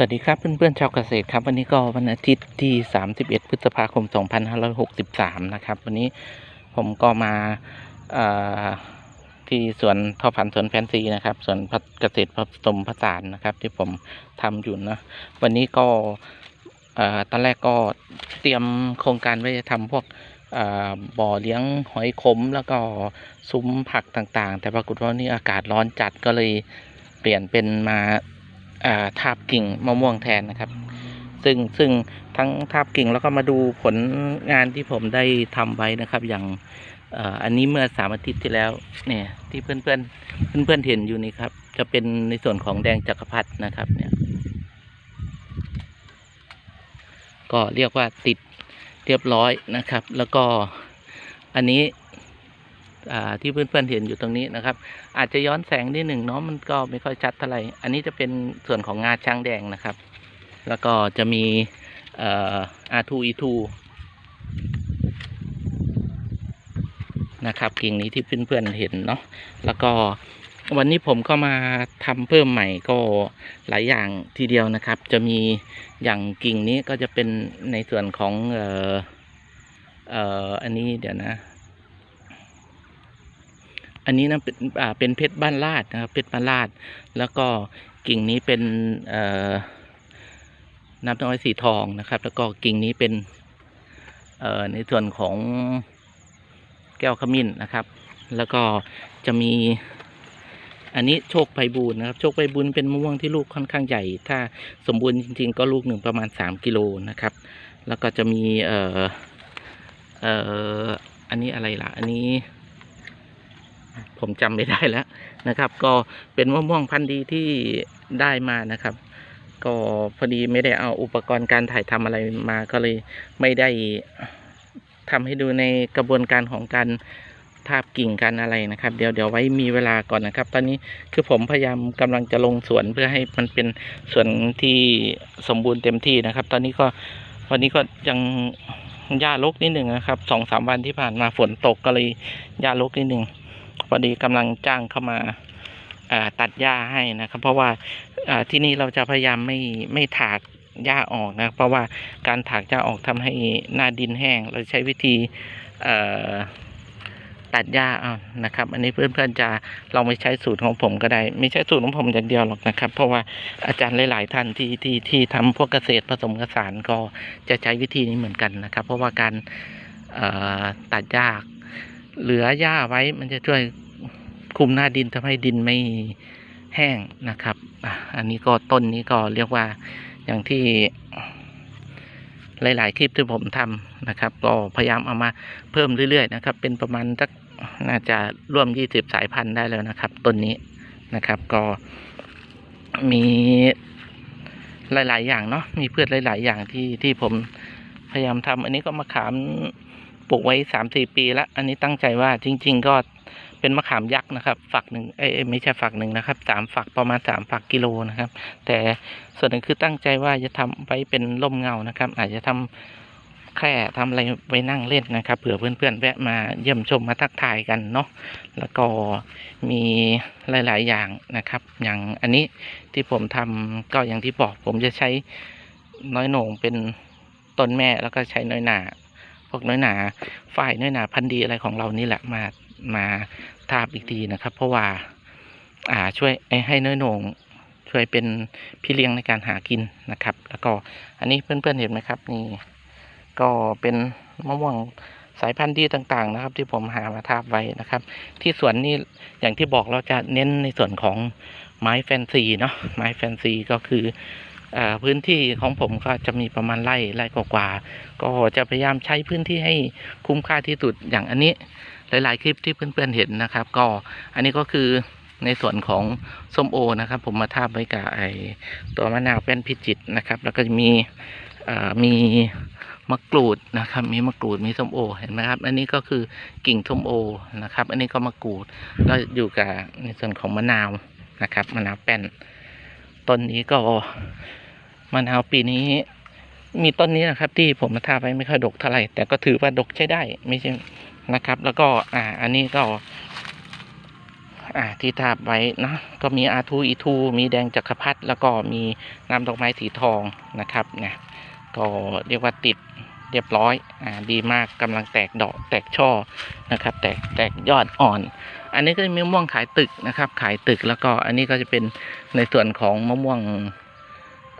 สวัสดีครับเพื่อนๆชาวเกษตรครับ วันนี้ก็วันอาทิตย์ที่ 31 พฤษภาคม 2563 นะครับ วันนี้ผมก็มาที่สวนทอฝันสวนแฟนซีนะครับสวนเกษตรผสมผสานนะครับ ที่ผมทำอยู่นะวันนี้ก็ตอนแรกก็เตรียมโครงการไว้จะทำพวกบ่อเลี้ยงหอยขม แล้วก็ซุ้มผักต่างๆ แต่ปรากฏว่านี่อากาศร้อนจัดก็เลยเปลี่ยนเป็นมา ทาบกิ่งมะม่วงแทนนะครับ ซึ่งซึ่งทั้งทาบกิ่งแล้วก็มาดูผลงานที่ผมได้ทำไว้นะครับ อย่างอันนี้เมื่อสามอาทิตย์ที่แล้ว เนี่ย ที่เพื่อนเพื่อนเพื่อนเพื่อนเห็นอยู่นี่ครับ จะเป็นในส่วนของแดงจักรพรรดินะครับ เนี่ย ก็เรียกว่าติดเรียบร้อยนะครับ แล้วก็อันนี้ ที่เพื่อนๆเห็นอยู่ตรงนี้นะครับ อาจจะย้อนแสงนิดหนึ่งเนาะมันก็ไม่ค่อยชัดเท่าไหร่อันนี้จะเป็นส่วนของงาช้างแดงนะครับ แล้วก็จะมีเอ่อ R2 E2 นะครับกิ่งนี้ที่เพื่อนๆเห็นเนาะแล้วก็วันนี้ผมก็มาทำเพิ่มใหม่ก็หลายอย่างทีเดียวนะครับ จะมีอย่างกิ่งนี้ก็จะเป็นในส่วนของเอ่อเอ่ออันนี้เดี๋ยวนะ อันนี้นะเป็นอ่าเป็นเพชรบ้านลาดนะครับเพชรบ้านลาด แล้วก็กิ่งนี้เป็นเอ่อน้ำน้อยสีทองนะครับ แล้วก็กิ่งนี้เป็นเอ่อในส่วนของแก้วขมิ้นนะครับ แล้วก็จะมีอันนี้โชคไพบูลนะครับ โชคไพบูลเป็นมะม่วงที่ลูกค่อนข้างใหญ่ ถ้าสมบูรณ์จริงๆ ก็ลูกหนึ่งประมาณสามกิโลนะครับ แล้วก็จะมีเอ่อเอ่ออันนี้อะไรล่ะ อันนี้ ผมจำไม่ได้แล้วนะครับ ก็เป็นมะม่วงพันธุ์ดีที่ได้มานะครับ ก็พอดีไม่ได้เอาอุปกรณ์การถ่ายทำอะไรมาก็เลยไม่ได้ทำให้ดูในกระบวนการของการทาบกิ่งกันอะไรนะครับ เดี๋ยวเดี๋ยวไว้มีเวลาก่อนนะครับ ตอนนี้คือผมพยายามกำลังจะลงสวนเพื่อให้มันเป็นสวนที่สมบูรณ์เต็มที่นะครับ ตอนนี้ก็วันนี้ก็ยังหญ้ารกนิดหนึ่งนะครับสองสามวันที่ผ่านมาฝนตกก็เลยหญ้ารกนิดหนึ่ง พอดีกำลังจ้างเข้ามาตัดหญ้าให้นะครับ เพราะว่าที่นี่เราจะพยายามไม่ไม่ถากหญ้าออกนะ เพราะว่าการถากหญ้าออกทำให้หน้าดินแห้ง เราใช้วิธีตัดหญ้าเอานะครับ อันนี้เพื่อนๆจะลองไปใช้สูตรของผมก็ได้ ไม่ใช่สูตรของผมอย่างเดียวหรอกนะครับ เพราะว่าอาจารย์หลาย ๆ ท่านที่ที่ที่ทำพวกเกษตรผสมผสานก็จะใช้วิธีนี้เหมือนกันนะครับ เพราะว่าการตัดหญ้า เหลือหญ้าไว้มันจะช่วยคุมหน้าดินทำให้ดินไม่แห้งนะครับอันนี้ก็ต้นนี้ก็เรียกว่าอย่างที่หลาย ๆ คลิปที่ผมทำนะครับ ก็พยายามเอามาเพิ่มเรื่อย ๆ นะครับ เป็นประมาณสักน่าจะร่วม20สายพันธุ์ได้แล้วนะครับต้นนี้นะครับ ก็มีหลาย ๆ อย่างเนาะมีพืชหลาย ๆ อย่างที่ที่ผมพยายามทำอันนี้ก็มะขาม ปลูกไว้สามสี่ปีล้วอันนี้ตั้งใจว่าจริง ๆ ก็เป็นมะขามยักษ์นะครับ ฝักหนึ่งเอ้ไม่ใช่ฝักหนึ่งนะครับสามฝักประมาณสามฝักกิโลนะครับ แต่ส่วนหนึ่งคือตั้งใจว่าจะทำไว้เป็นร่มเงานะครับ อาจจะทำแค่ทำอะไรไว้นั่งเล่นนะครับ เผื่อเพื่อนๆแวะมาเยี่ยมชมมาทักทายกันเนาะแล้วก็มีหลายๆอย่างนะครับ อย่างอันนี้ที่ผมทำก็อย่างที่บอกผมจะใช้น้อยโหน่งเป็นต้นแม่แล้วก็ใช้น้อยหนา พวกน้อยหนาฝ่ายน้อยหนาพันธุ์ดีอะไรของเรานี่แหละมามาทาบอีกทีนะครับ เพราะว่าอ่าช่วยให้น้อยหนงช่วยเป็นพี่เลี้ยงในการหากินนะครับ แล้วก็อันนี้เพื่อนๆเห็นไหมครับนี่ก็เป็นมะม่วงสายพันธุ์ดีต่างๆ นะครับ ที่ผมหามาทาบไว้นะครับ ที่สวนนี่อย่างที่บอกเราจะเน้นในส่วนของไม้แฟนซีเนาะไม้แฟนซีก็คือ พื้นที่ของผมก็จะมีประมาณไร่ไร่กว่าก็จะพยายามใช้พื้นที่ให้คุ้มค่าที่สุดอย่างอันนี้หลาย ๆ คลิปที่เพื่อนๆเห็นนะครับ ก็อันนี้ก็คือในส่วนของส้มโอนะครับ ผมมาทาบไว้กับไอตัวมะนาวแป้นพิจิตนะครับ แล้วก็จะมีมีมะกรูดนะครับ มีมะกรูดมีส้มโอเห็นไหมครับ อันนี้ก็คือกิ่งส้มโอนะครับ อันนี้ก็มะกรูดแล้วอยู่กับในส่วนของมะนาวนะครับมะนาวแป้น ต้นนี้ก็มะนาวปีนี้ มีต้นนี้นะครับ ที่ผมมาทาไว้ไม่ค่อยดกเท่าไหร่แต่ก็ถือว่าดกใช้ได้ไม่ใช่นะครับ แล้วก็อ่า อันนี้ก็ อ่าที่ทาไว้นะก็มีอาทูอีทู มีแดงจักรพรรดิแล้วก็มีน้ำดอกไม้สีทองนะครับเนี่ยก็เรียกว่าติดเรียบร้อย อ่า ดีมากกำลังแตกดอกแตกช่อนะครับ แตกแตกยอดอ่อน อันนี้ก็จะมีมะม่วงขายตึกนะครับ ขายตึกแล้วก็อันนี้ก็จะเป็นในส่วนของมะม่วง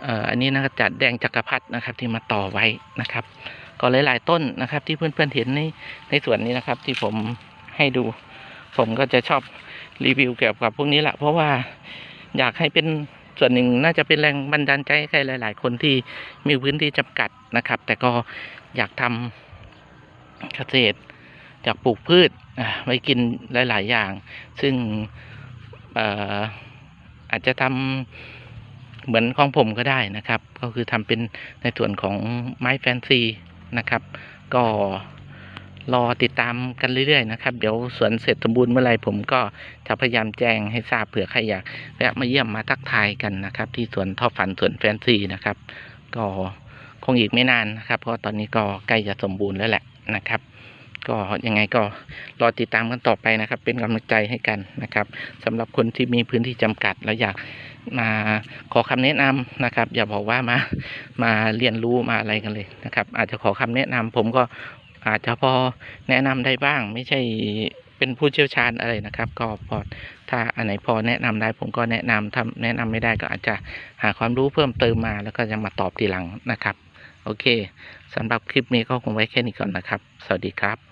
เอ่ออันนี้นะครับจัดแดงจักรพรรดินะครับที่มาต่อไว้นะครับ ก็หลายๆต้นนะครับ ที่เพื่อนๆเห็นในในส่วนนี้นะครับ ที่ผมให้ดู ผมก็จะชอบรีวิวเกี่ยวกับพวกนี้แหละเพราะว่าอยากให้เป็นส่วนหนึ่งน่าจะเป็นแรงบันดาลใจให้ใครหลาย ๆ คนที่มีพื้นที่จำกัดนะครับ แต่ก็อยากทำเกษตรอยากปลูกพืช ไว้กินหลาย ๆ อย่าง ซึ่งเอ่ออาจจะทำเหมือนของผมก็ได้นะครับ ก็คือทำเป็นในส่วนของไม้แฟนซีนะครับ ก็รอติดตามกันเรื่อย ๆ นะครับ เดี๋ยวสวนเสร็จสมบูรณ์เมื่อไรผมก็จะพยายามแจ้งให้ทราบเผื่อใครอยากแวะมาเยี่ยมมาทักทายกันนะครับ ที่สวนท่อฝันสวนแฟนซีนะครับ ก็คงอีกไม่นานนะครับ เพราะตอนนี้ก็ใกล้จะสมบูรณ์แล้วแหละนะครับ ก็ยังไงก็รอติดตามกันต่อไปนะครับ เป็นกำลังใจให้กันนะครับสำหรับคนที่มีพื้นที่จำกัดแล้วอยากมาขอคำแนะนำนะครับ อย่าบอกว่ามามาเรียนรู้มาอะไรกันเลยนะครับ อาจจะขอคำแนะนำผมก็อาจจะพอแนะนำได้บ้าง ไม่ใช่เป็นผู้เชี่ยวชาญอะไรนะครับ ก็พอถ้าอันไหนพอแนะนำได้ผมก็แนะนำถ้าแนะนำไม่ได้ก็อาจจะหาความรู้เพิ่มเติมมา แล้วก็จะมาตอบทีหลังนะครับ โอเคสำหรับคลิปนี้ก็คงไว้แค่นี้ก่อนนะครับ สวัสดีครับ